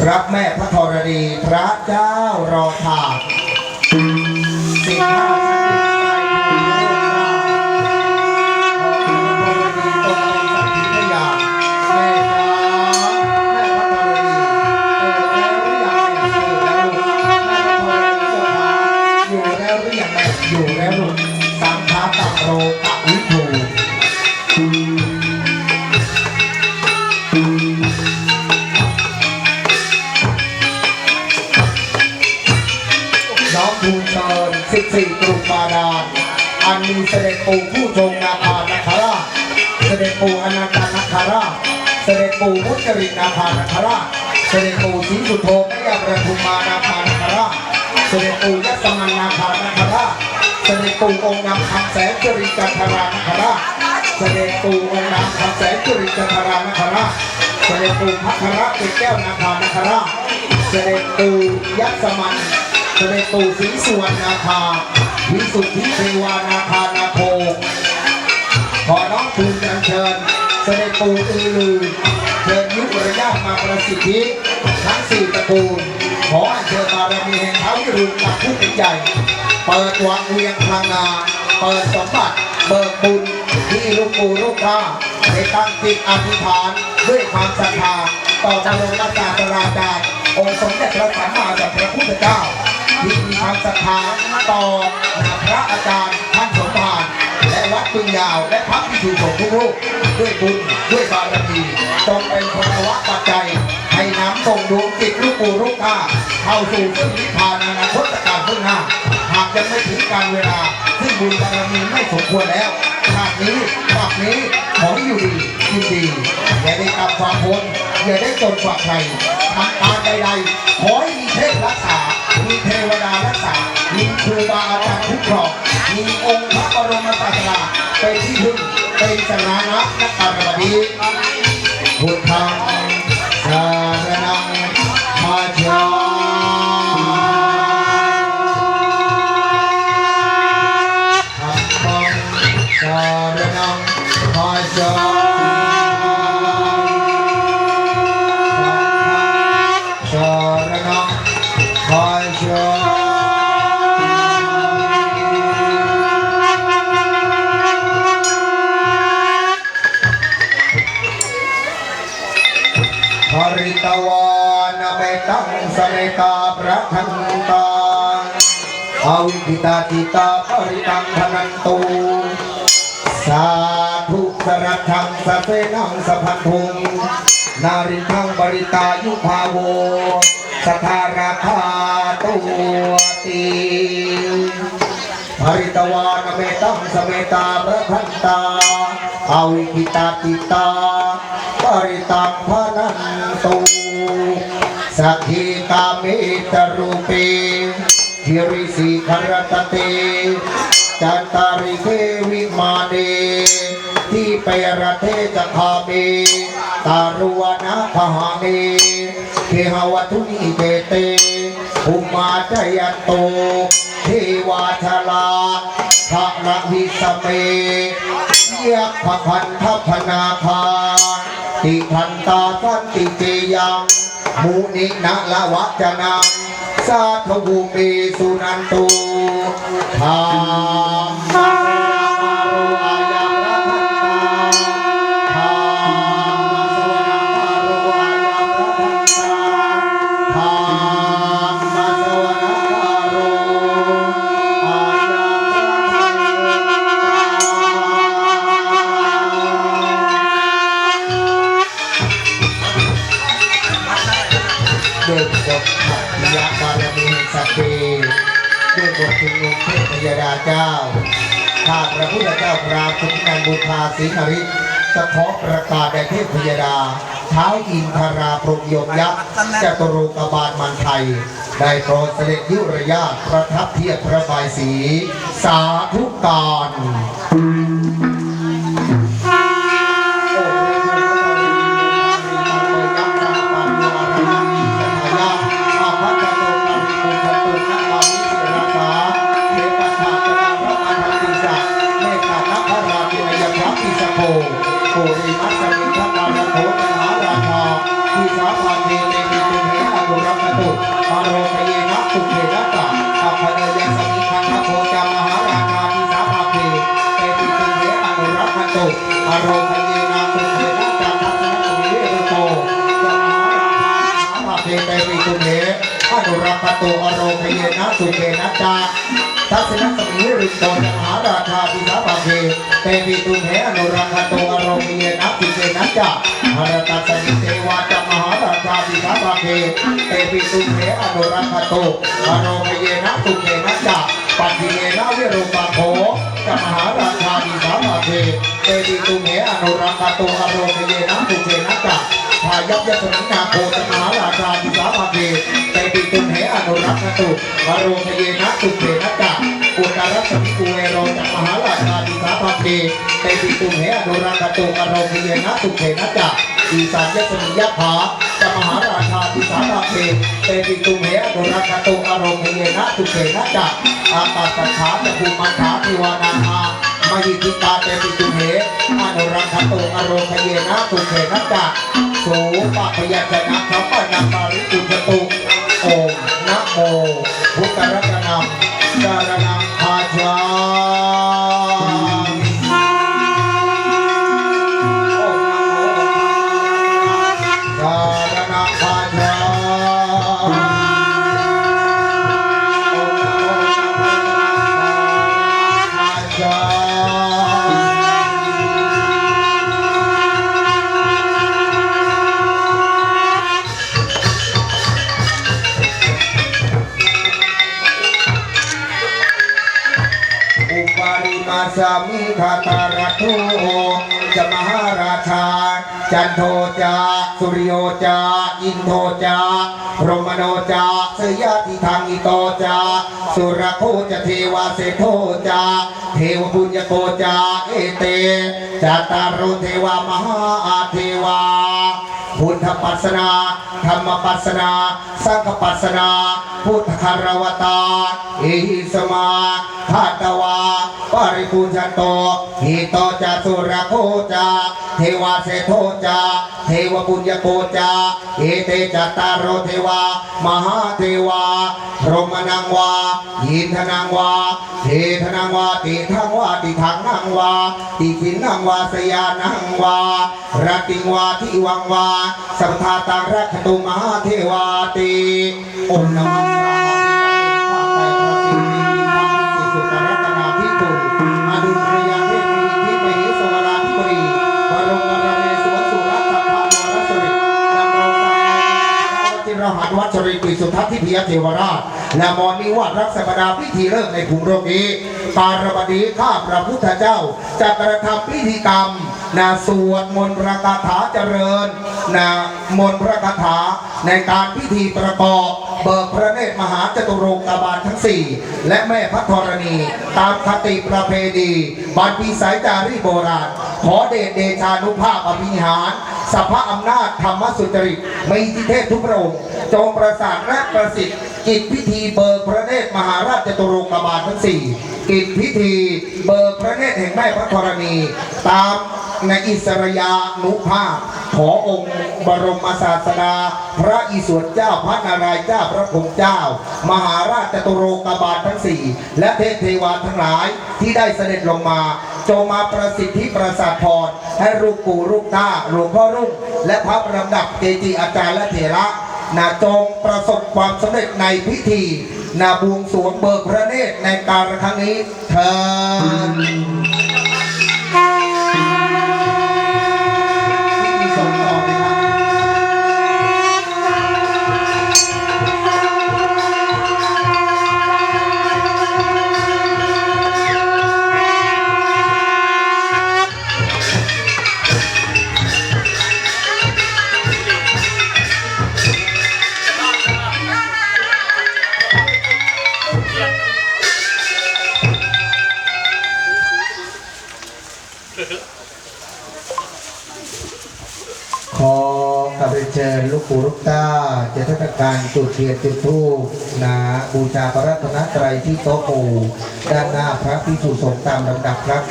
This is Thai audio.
พระแม่พระธรณีพระเจ้ารอทาสิบห้ อันมีเสด็จปู่ผู้ทรงนาคานาคาราชเสด็จปู่อนันตนาคาราชเสด็จปู่มุจรินนาคานาคาราชเสด็จปู่ศรีสุโธแม่ยาประทุมมานาคานาคาราชเสด็จปู่ยัสมันนาคานาคาราชเสด็จปู่องค์นำคำแสงจริจันทรานาคาราชเสด็จปู่องค์นำคำแสงจริจันทรานาคาราชเสด็จปู่พัทระเกศแก้วนาคานาคาราชเสด็จปู่ยัสมันเสด็จปู่ศรีสุวรรณนาคา วิสุทธิเทวานาคานาโคขอน้องทูลอัญเชิญ เสด็จปู่อือลือเชิญยุวระยะมาประสิทธิทั้งสี่ตระกูลขออัญเชิญบารมีแห่งเท้าวิรุณกับผู้เป็นใหญ่ เปิดวังเวียงพลังงานเปิดสมบัติเบิกบุญที่ลูกปู่ลูกข้าได้ตั้งจิตอธิษฐานด้วยความศรัทธาต่อพระบรมศาสดาจารย์องค์สมเด็จพระสัมมาสัมพุทธ ความศรัทธาต่อพระอาจารย์ท่านสมภารและวัดปึงยาว และพระพิสุสงฆ์ทุกรูปด้วยบุญด้วยบารมีจงเป็นพลวัตปัจจัยให้น้ำส่งดวงจิตลูกปู่ลูกตาเข้าสู่ซึ่งนิพพานอนาคตการข้างหน้าหากยังไม่ถึงการเวลาซึ่งบุญบารมีไม่สมควรแล้วชาตินี้ชาตินี้ขอให้อยู่ดีกินดีอย่าได้กลับความพ้นอย่าได้จนกว่าใครทำการใดๆขอให้มีเทพรักษา มีเทวดารักษา มีครูบาอาจารย์คุ้มครอง มีองค์พระบรมศาสดาเป็นที่พึ่งเป็นสนานะนักการบดีพุท ตาประทันตาอาวิกิตาติตาภริตังพนันตุสาธุสรัตถังสเสนังสะพันธุงนาริทังบริตายุภาโวสทาราคาตัวตีภริตวานเมตังสเมตาพระพันตาอาวิกิตาติตาปริตังพนันตุสักขีตาเมตรูเปทิ กามิตรูปีเฮริสีครตเตจันตาริเทวิมาเนที่เปรตเทจะคาเมตารุวนาคหาเมเคหวัตุนิเตเตภูมาจยโตเทวาชลาภะระวิสเมยักขพันทพนาคาติทันตาสันติเจยัง มุนินะละวัจนังสาธุภูมิสุนันตุธรรม ชุมนุมเทพยดาเจ้า ข้าพระพุทธเจ้าพราคุณนันบุภาศีนริศจะขอประกาศแด่เทพยดาเท้าอินทราพรหมยมยักษ์จตุโรกบาลมันไทย ได้โปรดเสด็จยุรยาประทับเทียบพระบายสี สาธุการ นะสุเขนะตะทัศนสุวิเรโตจามหาราชาทิสาภาเกเตปิตุเยอนุรักษ์ตุอารมเยนะสุเขนะตะทัศนสมิริโตจมหาราชาปิสาภาเกเตวิตุเหอนุรักขโตอารมเยนะปิเจนะจาหรตัสสิเทวาจมหาราชาปิสาภาเกเตวิตุเหอนุรักขโตอารมเยนะตุเกนะจาปัจจิเยนะวิรุปโข ยัพยสมินาโคจมหาราชาปิสาภาเกเตวิตุเหอนุรักขโตอารมเยนะตุเกนะจาอุตรัสมิกุเวโรจักมหาราชาดิสาภาเกเตปิตุเหอนุรักตุอโรภิเยนะตุเขนะจักอีสานยสมิยะภาจักมหาราชาดิสาภาเกเตปิตุเหอนุรักตุอโรภิเยนะตุเขนะจักอาตาสัทธาจะภูมันถาทิวานาคา มหิทิตาเตปิตุเหอนุรักตุอโรภิเยนะตุเขนะจักโสปะพยัญชนะสัมปันนังปาริตุจตุโอมนะโมพุทธรัตน ริมาสามิคาตารัตุจะมหาราชา จันโทจา สุริโยจา อินโทจาพรหมโนจาเสยติทางอิโตจา สุรโคจะเทวาเสโทจา เทวบุญญโกจา เอเตจัตตารโรเทวามหาอาเทวา พุทธปัสนาธรรมปัสนา สังฆปัสนา พุทธคารวตาเอหิสมาขาตวา ปริปูจโตหิโตจัสุรโคจา เทวาเสโทจาเทวปุญญโกจาเอเตจัตตารโรเทวามหาเทวาพรหมนังวายินทนังวาเทธนังวาติทังวาติทังนังวาติขินนังวาสยานังวารติงวาทิวังวาสัมภาตังรักตุมหาเทวาติองค์นมั งจิรหัสวัชริปิสุทัตทิพยเทวราช และมอนิวัตรักษบดาพิธีเลิกในกรุงโรกีปารบดีข้าพระพุทธเจ้า จะกระทำพิธีกรรมนาสวดมนต์พระคาถาเจริญนามนต์พระคาถาในการพิธีประกอบเบิกพระเนตรมหาจตุรงกบาลทั้งสี่และแม่พระธรณี ตามคติประเพณีบันปีสายจารีโบราณ ขอเดชเดชานุภาพอภิหาร สัพพะอำนาจธรรมสุจริตมีทิเทพทุกพระองค์จงประสานและประสิทธิ์กิจพิธีเบิกพระเนตรมหาราชจตุรงกบาลทั้งสี่กิจพิธีเบิกพระเนตรแห่งแม่พระธรณี ตามในอิสรยานุภาพข อองค์บรมศาสดา พระอิศวรเจ้าพระนารายเจ้าพระพรหมเจ้า มหาราชจตุโรกบาลทั้งสี่และเทพเทวาทั้งหลายที่ได้เสด็จลงมาจงมาประสิทธิประสาทพรให้ลูกปู่ลูกตาหลวงพ่อรุ่ง และพระประดับเกจิอาจารย์และเถระนาจงประสบความสำเร็จในพิธีนาบวงสวงเบิกพระเนตรในการครั้งนี้เถิด เรียนเชิญลูกปู่ลูกตาเจตนาการจุดเทียนจุดธูปนะบูชาพระรัตนตรัยที่โต๊ะปู่ด้านหน้าพระพิสุสงฆ์ตามลำดับครับ